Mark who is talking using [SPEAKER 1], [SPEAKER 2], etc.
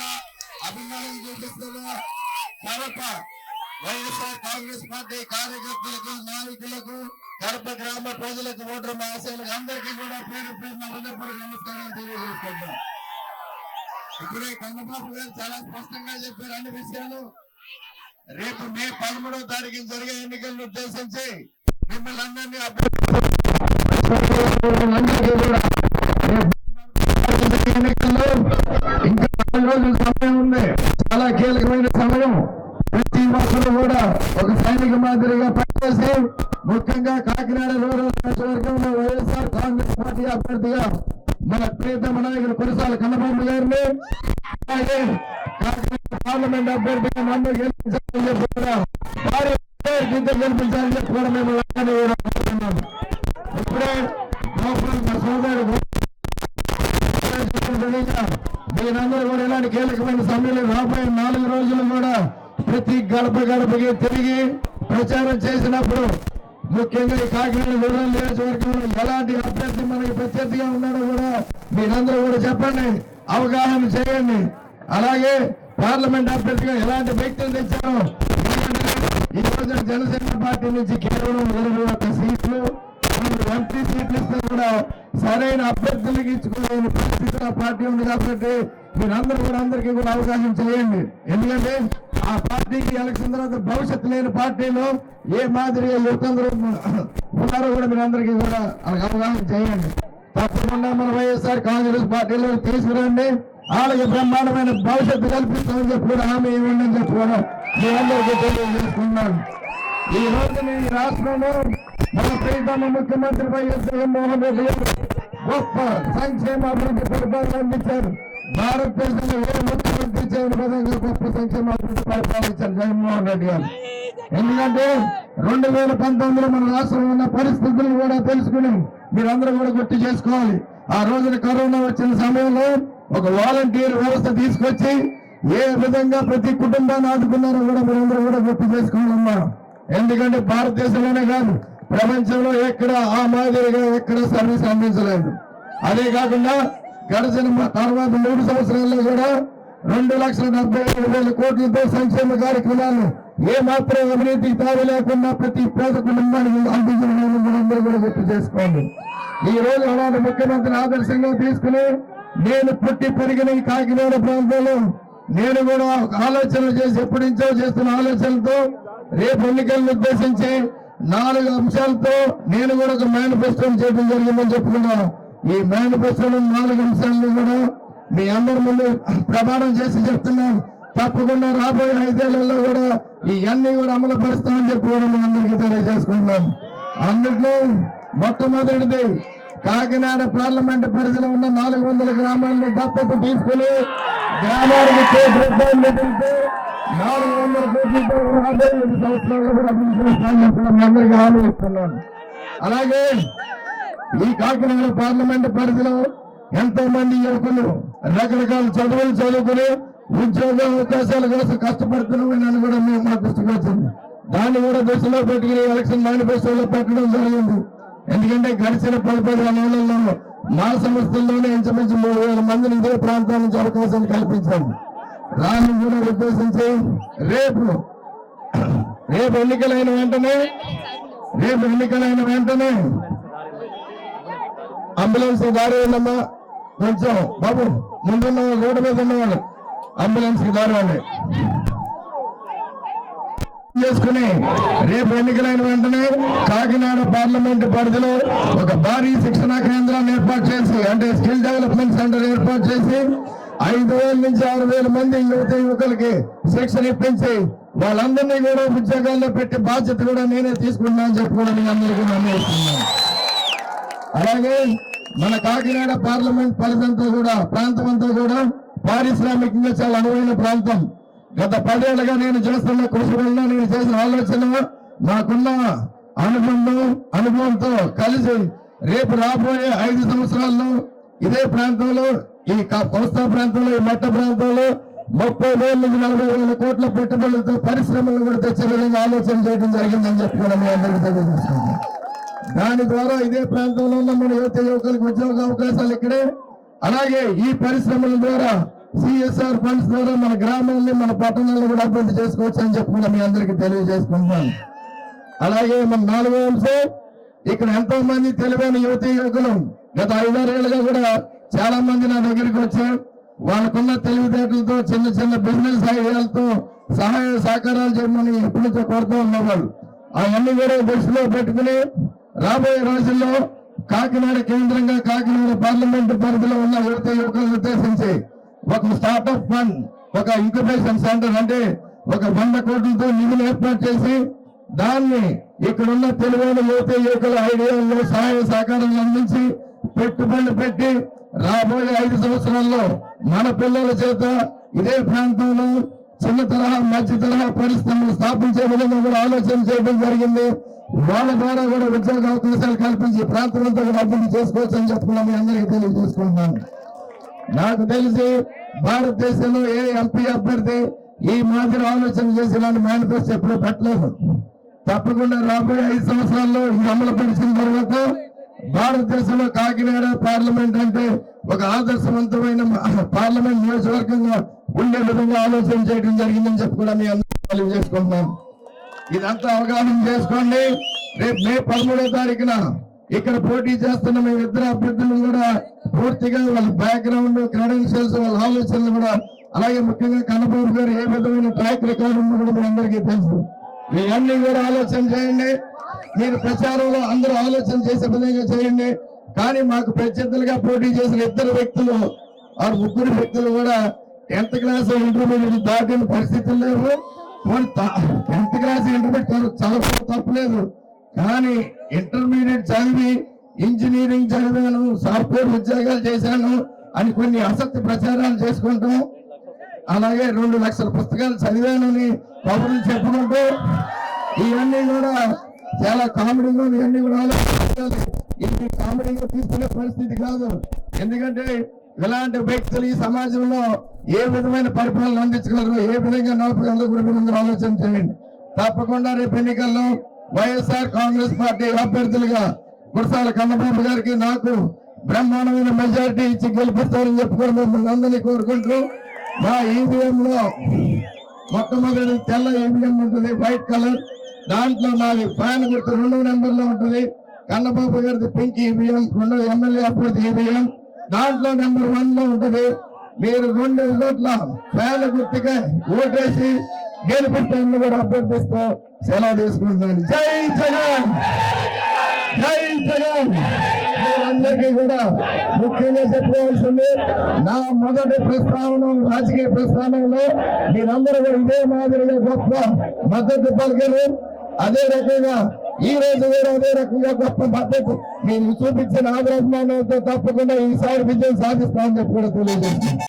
[SPEAKER 1] కూడా అభిమానం చూపిస్తున్నా కడప వైఎస్ఆర్ కాంగ్రెస్ పార్టీ కార్యకర్తలకు నాయకులకు కడప గ్రామ ప్రజలకు ఓటర్ మహాశయులకు అందరికీ కూడా పేరు పేరున హృదయపూర్వక నమస్కారాలు తెలియజేసుకుంటాం ఇప్పుడే కన్నబాబు గారు చాలా స్పష్టంగా చెప్పారు అన్ని విషయాలు. రేపు మే పదమూడవ తారీఖు జరిగే ఎన్నికలను ఉద్దేశించి మిమ్మల్ని అందరినీ అభ్యర్థి ఎన్నికల్లో ఇంకా పది రోజుల సమయం ఉంది చాలా కీలకమైన సమయం ప్రతి ఒక్కరు కూడా ఒక సైనిక మాదిరిగా పనిచేసి ముఖ్యంగా కాకినాడ రూరల్ నియోజకవర్గంలో వైఎస్ఆర్ కాంగ్రెస్ పార్టీ అభ్యర్థిగా మన ప్రియతమ నాయకుడు కురసాల కన్నబాబు గారిని అలాగే పార్లమెంట్ అభ్యర్థిగా నన్ను గెలిపించాలని చెప్పి వారి ఇద్దరు గెలిపించాలని చెప్పి మేము అందరినీ కూడా ఇప్పుడే మా సోదరుడు మీరందరూ కూడా ఇలాంటి కీలకమైన సమయంలో రాబోయే నాలుగు రోజులు కూడా ప్రతి గడప గడపకి తిరిగి ప్రచారం చేసినప్పుడు ముఖ్యంగా ఈ కాకినాడ రూరల్ నియోజకవర్గంలో ఎలాంటి అభ్యర్థి మనకి ప్రత్యర్థిగా ఉన్నాడో కూడా మీరందరూ కూడా చెప్పండి. అవగాహన చేయండి. అలాగే పార్లమెంట్ అభ్యర్థిగా ఎలాంటి వ్యక్తులు తెచ్చారో? ఈ రోజు జనసేన పార్టీ నుంచి కేవలం ఇరవై ఒక్క సీట్లు ఎంపీ సీట్లు ఇస్తే కూడా సరైన అభ్యర్థులకు ఇచ్చుకోలేని పరిస్థితి ఆ పార్టీ ఉంది కాబట్టి మీరందరూ కూడా అందరికీ కూడా అవకాశం చేయండి. ఎందుకంటే ఆ పార్టీకి ఎలక్షన్ తర్వాత భవిష్యత్తు లేని పార్టీలో ఏ మాదిరిగా యువతందరూ ఉన్నారో కూడా మీరందరికీ కూడా అవగాహన చేయండి. తప్పకుండా మన వైఎస్ఆర్ కాంగ్రెస్ పార్టీలో తీసుకురండి. వాళ్ళకి బ్రహ్మాండమైన భవిష్యత్తు కల్పిస్తామని చెప్పి కూడా హామీ ఇవ్వండి అని చెప్పి మీ అందరికీ తెలియజేసుకున్నాను ఈ రోజు ఈ రాష్ట్రంలో మన ప్రీతమ ముఖ్యమంత్రి వైఎస్ జగన్మోహన్ రెడ్డి గారు గొప్ప సంక్షేమ అభివృద్ధి పరిపాలన అందించారు. భారతదేశంలో ఏ ముఖ్యమంత్రి చేయని విధంగా గొప్ప సంక్షేమ అభివృద్ధి పరిపాలించారు జగన్మోహన్ రెడ్డి గారు. ఎందుకంటే రెండు వేల పంతొమ్మిదిలో మన రాష్ట్రంలో ఉన్న పరిస్థితులను కూడా తెలుసుకుని మీరందరూ కూడా గుర్తు చేసుకోవాలి. ఆ రోజున కరోనా వచ్చిన సమయంలో ఒక వాలంటీర్ వ్యవస్థ తీసుకొచ్చి ఏ విధంగా ప్రతి కుటుంబాన్ని ఆదుకున్నారో కూడా మీరందరూ కూడా గుర్తు చేసుకోవాలమ్మా. ఎందుకంటే భారతదేశంలోనే కాదు ప్రపంచంలో ఎక్కడ ఆ మాదిరిగా ఎక్కడ సర్వీస్ అందించలేదు. అదే కాకుండా గడిచిన తర్వాత మూడు సంవత్సరాల్లో కూడా రెండు లక్షల డెబ్బై ఏడు వేల కోట్లతో సంక్షేమ కార్యక్రమాలు ఏ మాత్రం అవినీతికి తావి లేకుండా ప్రతి పేద కుటుంబానికి అందించడం అందరూ కూడా గుర్తు చేసుకోండి. ఈ రోజు అలాంటి ముఖ్యమంత్రి ఆదర్శంగా తీసుకుని నేను పుట్టి పెరిగిన ఈ కాకినాడ ప్రాంతంలో నేను కూడా ఆలోచనలు ఆలోచన చేసి ఎప్పటి నుంచో చేస్తున్న ఆలోచనలతో రేపు ఎన్నికలను ఉద్దేశించి నాలుగు అంశాలతో నేను కూడా ఒక మేనిఫెస్టోని చేయడం జరిగిందని చెప్పుకున్నాను ఈ మేనిఫెస్టోలో నాలుగు అంశాలను కూడా మీ అందరి ముందు ప్రమాణం చేసి చెప్తున్నాను. తప్పకుండా రాబోయే ఐదేళ్ళలో కూడా ఇవన్నీ కూడా అమలు పరుస్తామని చెప్పి కూడా మీ అందరికీ తెలియజేసుకుంటున్నాం అందులో మొట్టమొదటిది కాకినాడ పార్లమెంట్ పరిధిలో ఉన్న నాలుగు వందల గ్రామాలను దత్తత తీసుకుని గ్రామానికి కోటి రూపాయలు నిధులతో నాలుగు వందల కోట్లతో రాబోయే ఐదు సంవత్సరాల్లో కూడా అభివృద్ధి అందరికీ హామీ ఇస్తున్నాను. అలాగే ఈ కాకినాడ పార్లమెంట్ పరిధిలో ఎంతో మంది యువకులు రకరకాల చదువులు చదువుకుని ఉద్యోగ అవకాశాల కోసం కష్టపడుతున్నామని కూడా మేము మా దృష్టికి వచ్చింది. దాన్ని కూడా దృష్టిలో పెట్టుకుని ఎలక్షన్ మేనిఫెస్టోలో పెట్టడం జరిగింది. ఎందుకంటే గడిచిన పది పదిహేను నెలల్లో మా సంస్థల్లోనే ఇంచుమించు మూడు వేల మందిని ఇదే ప్రాంతాల నుంచి అవకాశాలు కల్పించాము దాన్ని కూడా ఉద్దేశించి రేపు రేపు ఎన్నికలైన వెంటనే రేపు ఎన్నికలైన వెంటనే అంబులెన్స్ దారి ఉందమ్మా కొంచెం బాబు ముందున్న రోడ్డు మీద ఉన్నవాళ్ళు అంబులెన్స్కి దారి వాళ్ళు. చేసుకుని రేపు ఎన్నికలైన వెంటనే కాకినాడ పార్లమెంట్ పరిధిలో ఒక భారీ శిక్షణా కేంద్రాన్ని ఏర్పాటు చేసి అంటే స్కిల్ డెవలప్మెంట్ సెంటర్ ఏర్పాటు చేసి ఐదు వేల నుంచి ఆరు వేల మంది యువత యువకులకి శిక్షణ ఇప్పించి వాళ్ళందరినీ కూడా ఉద్యోగాల్లో పెట్టే బాధ్యత కూడా నేనే తీసుకున్నా అని చెప్పి కూడా మీ అందరికీ నమ్మేస్తున్నాను అలాగే మన కాకినాడ పార్లమెంట్ పరిధంతో కూడా ప్రాంతం అంతా కూడా పారిశ్రామికంగా చాలా అనువైన ప్రాంతం. గత పదేళ్ళుగా నేను చేస్తున్న కృషి వల్ల నేను చేసిన ఆలోచన నాకున్న అనుబంధం అనుభవంతో కలిసి రేపు రాబోయే ఐదు సంవత్సరాల్లో ఇదే ప్రాంతంలో ఈ కోస్తా ప్రాంతంలో ఈ మట్ట ప్రాంతంలో ముప్పై వేల నుంచి నలభై వేల కోట్ల పెట్టుబడులతో పరిశ్రమలు కూడా తెచ్చే విధంగా ఆలోచన చేయడం జరిగిందని చెప్పి మనం అందరికీ తెలియజేస్తున్నాను. దాని ద్వారా ఇదే ప్రాంతంలో ఉన్న మన యువత యువకులకు ఉద్యోగ అవకాశాలు ఇక్కడే. అలాగే ఈ పరిశ్రమల ద్వారా సిఎస్ఆర్ ఫండ్స్ ద్వారా మన గ్రామాలని మన పట్టణాలను కూడా అభివృద్ధి చేసుకోవచ్చు అని చెప్పి కూడా మీ అందరికీ తెలియజేసుకుంటున్నాను అలాగే మన నాలుగో అంశం ఇక్కడ ఎంతో మంది తెలివైన యువతి యువకులు గత ఐదారేళ్ళుగా కూడా చాలా మంది నా దగ్గరికి వచ్చారు. వాళ్ళకున్న తెలివితేటలతో చిన్న చిన్న బిజినెస్ ఐడియాలతో సహాయ సహకారాలు చేయమని ఎప్పటి నుంచో కోరుతూ ఉన్నవాళ్ళు. అవన్నీ కూడా దృష్టిలో పెట్టుకుని రాబోయే రోజుల్లో కాకినాడ కేంద్రంగా కాకినాడ పార్లమెంటు పరిధిలో ఉన్న యువత యువకులను ఉద్దేశించి ఒక స్టార్ట్అప్ ఫండ్ ఒక ఇంక్యుబేషన్ సెంటర్ అంటే ఒక వంద కోట్లతో నిధులు ఏర్పాటు చేసి దాన్ని ఇక్కడున్న తెలివైన యువత యువకుల ఐడియాల్లో సహాయ సహకారం అందించి పెట్టుబడులు పెట్టి రాబోయే ఐదు సంవత్సరాల్లో మన పిల్లల చేత ఇదే ప్రాంతంలో చిన్న తరహా మధ్య తరహా పరిశ్రమలు స్థాపించే విధంగా కూడా ఆలోచన చేయడం జరిగింది. వాళ్ళ ద్వారా కూడా ఉద్యోగ అవకాశాలు కల్పించి ప్రాంతం అంతా కూడా అభివృద్ధి చేసుకోవచ్చు అని చెప్పుకున్నా. మీ అందరికీ తెలియజేసుకుంటున్నాను. నాకు తెలిసి భారతదేశంలో ఏ ఎంపీ అభ్యర్థి ఈ మాదిరి ఆలోచన చేసి ఇలాంటి మేనిఫెస్టో ఎప్పుడూ పెట్టలేదు. తప్పకుండా రాబోయే ఐదు సంవత్సరాల్లో ఇది అమలు పరిచిన తర్వాత భారతదేశంలో కాకినాడ పార్లమెంట్ అంటే ఒక ఆదర్శవంతమైన పార్లమెంట్ నియోజకవర్గంగా ఉండే విధంగా ఆలోచన చేయడం జరిగిందని చెప్పి కూడా మీ అందరూ తెలియజేసుకుంటున్నాను ఇదంతా అవగాహన చేసుకోండి. రేపు మే పదమూడో తారీఖున ఇక్కడ పోటీ చేస్తున్న మీ ఇద్దరు అభ్యర్థులను కూడా పూర్తిగా వాళ్ళ బ్యాక్గ్రౌండ్ క్రెడెన్షియల్స్ వాళ్ళ ఆలోచనలు కూడా అలాగే ముఖ్యంగా కన్నబాబు గారు ఏ విధమైన ట్రాక్ రికార్డు ఉందో కూడా మీ అందరికీ తెలుసు. మీ అన్ని కూడా ఆలోచన చేయండి. మీరు ప్రచారంలో అందరూ ఆలోచన చేసే విధంగా చేయండి. కానీ మాకు ప్రత్యర్థులుగా పోటీ చేసిన ఇద్దరు వ్యక్తులు ఆ ముగ్గురు వ్యక్తులు కూడా టెన్త్ క్లాస్ ఇంటర్మీడియట్ దాటిన పరిస్థితులు లేవు. టెన్త్ క్లాస్ ఇంటర్మీడియట్ చదవడం తప్పలేదు కానీ ఇంటర్మీడియట్ చదివి ఇంజనీరింగ్ చదివాను సాఫ్ట్వేర్ ఉద్యోగాలు చేశాను అని కొన్ని అసత్య ప్రచారాలు చేసుకుంటాం. అలాగే రెండు లక్షల పుస్తకాలు చదివానని కబుర్లు చెప్పుకుంటూ ఇవన్నీ కూడా చాలా కామెడీగా ఇవన్నీ కూడా ఇది కామెడీగా తీసుకునే పరిస్థితి కాదు. ఎందుకంటే ఇలాంటి వ్యక్తులు ఈ సమాజంలో ఏ విధమైన పరిపాలన అందించగలరు ఏ విధంగా నడపగలరు కూడా మీరందరూ ఆలోచన చేయండి. తప్పకుండా రేపు ఎన్నికల్లో వైఎస్ఆర్ కాంగ్రెస్ పార్టీ అభ్యర్థులుగా గురసాల కన్నబాబు గారికి నాకు బ్రహ్మాండమైన మెజారిటీ ఇచ్చి గెలిపిస్తారని చెప్పుకొని మిమ్మల్ని అందరినీ కోరుకుంటూ మా ఈవీఎం లో మొట్టమొదటి తెల్ల ఈవీఎం ఉంటుంది వైట్ కలర్ దాంట్లో నాది ఫ్యాన్ గుర్తు రెండవ నెంబర్లో ఉంటుంది. కన్నబాబు గారిది పింక్ ఈవీఎం రెండవ ఎమ్మెల్యే అప్పుడు ఈవీఎం దాంట్లో నెంబర్ వన్లో ఉంటుంది మీరు రెండు చోట్ల ఫ్యాన్ గుర్తుగా ఓటేసి గెలిపిస్తాను కూడా అభ్యర్థిస్తూ సెలవు తీసుకుంటున్నాను. జై జగన్! జై జగన్! అందరికీ కూడా ముఖ్యంగా చెప్పుకోవాల్సింది నా మొదటి ప్రస్థానం రాజకీయ ప్రస్థానంలో మీరందరూ కూడా ఇదే మాదిరిగా గొప్ప మద్దతు పలికారు. అదే రకంగా ఈ రోజు కూడా అదే రకంగా గొప్ప మద్దతు మీరు చూపించిన ఆదరాభిమానంతో తప్పకుండా ఈసారి విజయం సాధిస్తామని చెప్పి కూడా తెలియజేస్తుంది